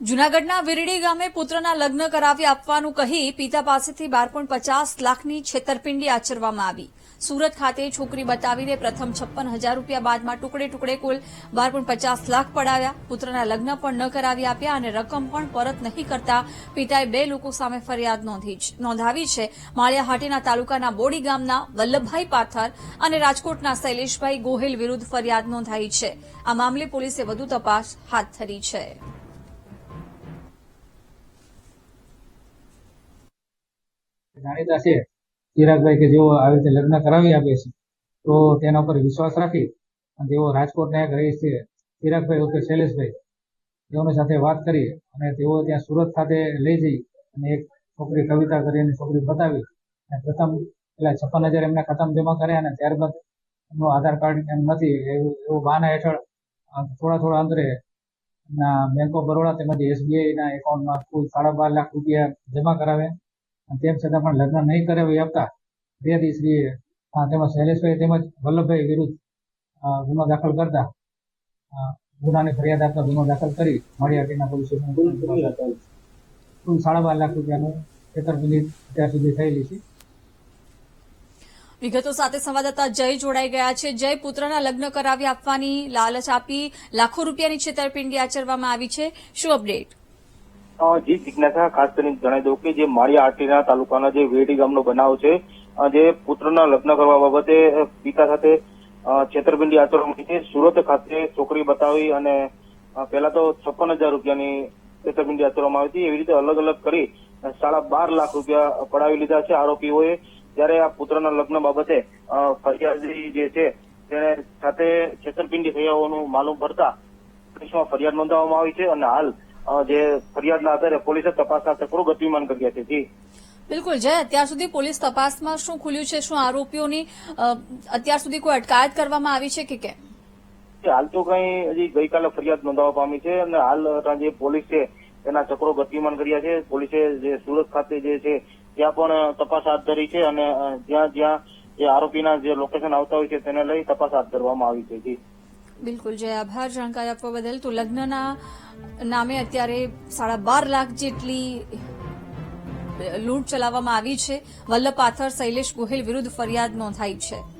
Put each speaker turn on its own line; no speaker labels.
જૂનાગઢના વિરડી ગામે પુત્રના લગ્ન કરાવી આપવાનું કહી પિતા પાસેથી બાર પોઈન્ટ પચાસ લાખની છેતરપિંડી આચરવામાં આવી. સુરત ખાતે છોકરી બતાવીને પ્રથમ છપ્પન હજાર રૂપિયા બાદમાં ટુકડે ટુકડે કુલ બાર પોઈન્ટ પચાસ લાખ પડાવ્યા. પુત્રના લગ્ન પણ ન કરાવી આપ્યા અને રકમ પણ પરત નહીં કરતા પિતાએ બે લોકો સામે ફરિયાદ નોંધી નોંધાવી છે. માળિયાહાટીના તાલુકાના બોડી ગામના વલ્લભભાઈ પાથર અને રાજકોટના શૈલેષભાઈ ગોહિલ વિરુદ્ધ ફરિયાદ નોંધાઈ છે. આ મામલે પોલીસે વધુ તપાસ હાથ ધરી છે.
જાણીતા છે. ચિરાગભાઈ કે જેઓ આવી રીતે લગ્ન કરાવી આપે છે, તો તેના ઉપર વિશ્વાસ રાખી અને તેઓ રાજકોટના એક રહીશ છે. ચિરાગભાઈ ઓકે શૈલેષભાઈ, તેઓની સાથે વાત કરી અને તેઓ ત્યાં સુરત ખાતે લઈ જઈ અને એક છોકરી કવિતા કરીને છોકરી બતાવી અને પ્રથમ પેલા છપ્પન હજાર એમના ખતમ જમા કર્યા અને ત્યારબાદ એમનું આધાર કાર્ડ એમ નથી, એવું એવું બહાના હેઠળ થોડા થોડા અંતરે એમના બેંક ઓફ બરોડા તેમજ એસબીઆઈના એકાઉન્ટમાં કુલ સાડા બાર લાખ રૂપિયા જમા કરાવ્યા. તેમ છતાં પણ લગ્ન નહીં કરાવી આપતા ફરિયાદીશ્રીએ તેમજ શૈલેષભાઈ તેમજ વલ્લભભાઈ વિરુદ્ધ ગુનો દાખલ કરતા. ગુનાની ફરિયાદ આપતા ગુનો દાખલ કરી માળિયાટીના કુલ સાડા બાર લાખ રૂપિયાનું છેતરપિંડી અત્યાર સુધી થયેલી છે.
વિગતો સાથે સંવાદદાતા જય જોડાઈ ગયા છે. જય પુત્રના લગ્ન કરાવી આપવાની લાલચ આપી લાખો રૂપિયાની છેતરપિંડી આચરવામાં આવી છે. શું અપડેટ?
જી જિજ્ઞાસા ખાસ કરીને જણાવી દઉં કે જે માળિયા આટીના તાલુકાના જે વેડી ગામનો બનાવ છે જે પુત્રના લગ્ન કરવા બાબતે પિતા સાથે છેતરપિંડી આચરવાની છે. સુરત ખાતે છોકરી બતાવી અને પહેલા તો છપ્પન હજાર રૂપિયાની છેતરપિંડી આચરવામાં આવી હતી. એવી રીતે અલગ અલગ કરી સાડા બાર લાખ રૂપિયા પડાવી લીધા છે આરોપીઓએ. જ્યારે આ પુત્રના લગ્ન બાબતે ફરિયાદી જે છે તેને સાથે છેતરપિંડી થઈ હોવાનું માલુમ પડતા પોલીસમાં ફરિયાદ નોંધાવવામાં આવી છે અને હાલ જે ફરિયાદના આધારે પોલીસે તપાસના ચક્રો ગતિમાન કર્યા છે જી
બિલકુલ જય અત્યાર સુધી પોલીસ તપાસમાં શું ખુલ્યું છે શું આરોપીઓની અત્યાર સુધી કોઈ અટકાયત કરવામાં આવી છે કે કેમ?
કે હાલ તો કઈ હજી ગઈકાલે ફરિયાદ નોંધાવવા પામી છે અને હાલ જે પોલીસ છે તેના ચક્રો ગતિમાન કર્યા છે. પોલીસે જે સુરત ખાતે જે છે ત્યાં પણ તપાસ હાથ ધરી છે અને જ્યાં જ્યાં જે આરોપીના જે લોકેશન આવતા હોય છે તેને લઈ તપાસ હાથ ધરવામાં આવી છે જી.
બિલકુલ, જય આભાર. જાણકારી આપવા બદલ તો લગ્નના નામે અત્યારે સાડા બાર લાખ જેટલી લૂંટ ચલાવવામાં આવી છે. વલ્લભ પાથર, શૈલેષ ગોહિલ વિરુદ્ધ ફરિયાદ નોંધાઈ છે.